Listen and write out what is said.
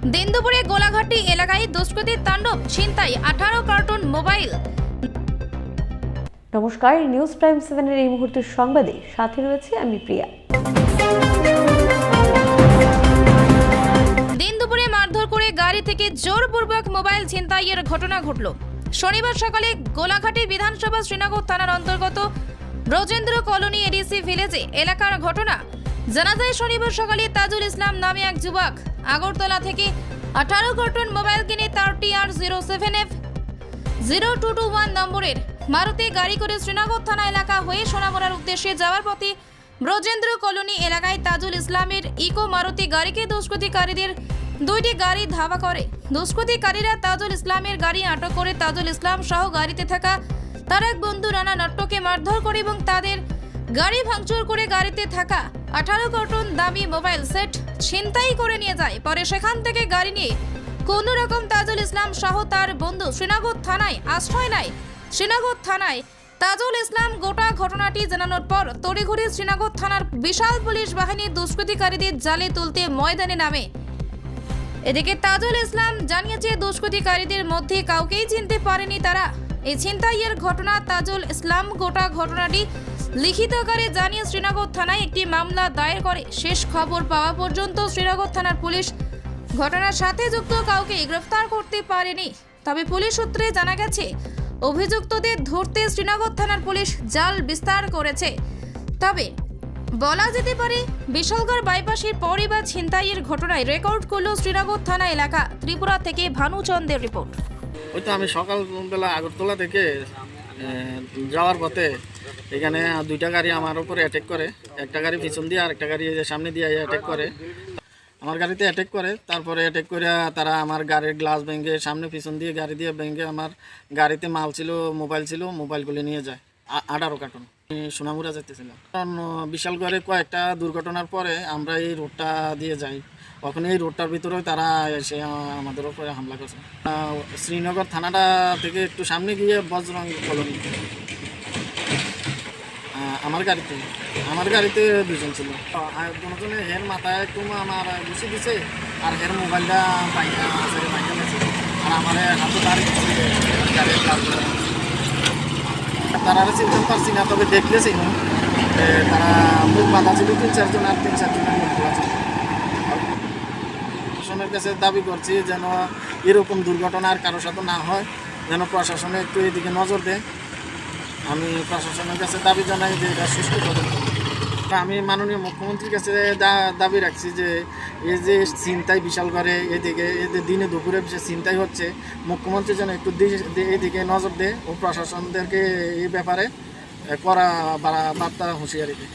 দিন দুপুরে গোলাঘাটি এলাকায় দুষ্কৃতীর তাণ্ডব ছিনতাই আঠারো কার্টুন মোবাইল। নমস্কার নিউজ প্রাইম সেভেনের এই মুহূর্তের সংবাদে সাথে রয়েছে আমি প্রিয়া। দিন দুপুরে মারধর করে গাড়ি থেকে জোরপূর্বক মোবাইল ছিনতাইয়ের ঘটনা ঘটল। শনিবার সকালে গোলাঘাটি বিধানসভা শ্রীনগর থানার অন্তর্গত ব্রজেন্দ্র কলোনি এডিসি ভিলেজে এলাকার ঘটনা জানা যায় শনিবার সকালে তাজুল ইসলাম নামে এক যুবক আগরতলা থেকে আঠারো কার্টুন মোবাইল কিনে তার T R zero seven F zero two two one নম্বরের মারুতি গাড়ি করে শ্রীনগর থানা এলাকা হয়ে সোনামুড়ার উদ্দেশ্যে যাওয়ার পথে ব্রজেন্দ্র কলোনি এলাকায় তাজুল ইসলামের ইকো মারুতি গাড়িকে দুষ্কৃতিকারীদের দুইটি গাড়ি ধাওয়া করে। দুষ্কৃতিকারীরা তাজুল ইসলামের গাড়ি আটক করে তাজুল ইসলাম সহ গাড়িতে থাকা তার এক বন্ধু রানা নট্টকে মারধর করে এবং তাদের গাড়ি ভাঙচুর করে গাড়িতে থাকা আঠারো কার্টুন দামি মোবাইল সেট ছিনতাই করে নিয়ে যায়। পরে সেখান থেকে গাড়ি নিয়ে কোন রকম তাজুল ইসলাম সহ তার বন্ধু শ্রীনগর থানায় আশ্রয় নেয়। শ্রীনগর থানায় তাজুল ইসলাম গোটা ঘটনাটি জানানোর পর তড়িঘড়ি শ্রীনগর থানার বিশাল পুলিশ বাহিনী দুষ্কৃতিকারীদের জালে তুলতে ময়দানে নামে। এদিকে তাজুল ইসলাম জানিয়েছে, দুষ্কৃতিকারীদের মধ্যে কাউকেই চিনতে পারেনি তারা। এই ছিনতাইয়ের ঘটনা তাজুল ইসলাম গোটা ঘটনাটি লিখিত আকারে জানিয়ে শ্রীনগর থানায় একটি মামলা দায়ের করে। শেষ খবর পাওয়া পর্যন্ত শ্রীনগর থানার পুলিশ ঘটনার সাথে যুক্ত কাউকে গ্রেফতার করতে পারেনি। তবে পুলিশ সূত্রে জানা গেছে, অভিযুক্তদের ধরতে শ্রীনগর থানার পুলিশ জাল বিস্তার করেছে। তবে বলা যেতে পারে, বিশালগড় বাইপাসের পরিবার ছিনতাইয়ের ঘটনায় রেকর্ড করল শ্রীনগর থানা এলাকা, ত্রিপুরা থেকে ভানুচন্দের রিপোর্ট। ওই তো আমি সকালবেলা আগরতলা থেকে যাওয়ার পথে এখানে দুইটা গাড়ি আমার উপরে অ্যাটেক করে। একটা গাড়ি পিছন দিয়ে আর একটা গাড়ি সামনে দিয়ে অ্যাটাক করে। আমার গাড়িতে অ্যাটেক করে, তারপরে অ্যাটেক করে তারা আমার গাড়ির গ্লাস ভেঙে সামনে পিছন দিয়ে গাড়ি দিয়ে ভেঙে আমার গাড়িতে মাল ছিল মোবাইল ছিল মোবাইলগুলি নিয়ে যায়। আঠারো কার্টুন আমি সোনামুড়া যেতেছিলাম কারণ বিশালগড়ে কয়েকটা দুর্ঘটনার পরে আমরা এই রোডটা দিয়ে যাই। তখন এই রোডটার ভিতরে তারা এসে আমাদের উপরে হামলা করছে। শ্রীনগর থানাটা থেকে একটু সামনে গিয়ে বজরং কলোনি। আমার গাড়িতে আমার গাড়িতে দুজন ছিল। আর হের মাথায় একটু আমার ঘুষি দিছে, আর হের মোবাইলটা বাইকা আছে বাইকা আর আমার হাতে দাঁড়িয়ে দিচ্ছে গাড়ির। তারা চিনতে পারছি না, তবে দেখলেছি না তারা মুখ বাঁধা ছিল, তিন চারজন আর তিন চারজনের মুখ খোলা ছিল। প্রশাসনের কাছে দাবি করছি যেন এরকম দুর্ঘটনা আর কারোর সাথে না হয়, যেন প্রশাসনে একটু এদিকে নজর দেয়। আমি প্রশাসনের কাছে দাবি জানাই যে এটা সুষ্ঠু তদন্ত। আমি মাননীয় মুখ্যমন্ত্রীর কাছে দাবি রাখছি যে এই যে চিন্তায় বিশাল করে, এদিকে এদের দিনে দুপুরে বিশেষ চিন্তাই হচ্ছে, মুখ্যমন্ত্রী যেন একটু এদিকে নজর দেয় ও প্রশাসনদেরকে এই ব্যাপারে করা বার্তা হুঁশিয়ারি দেয়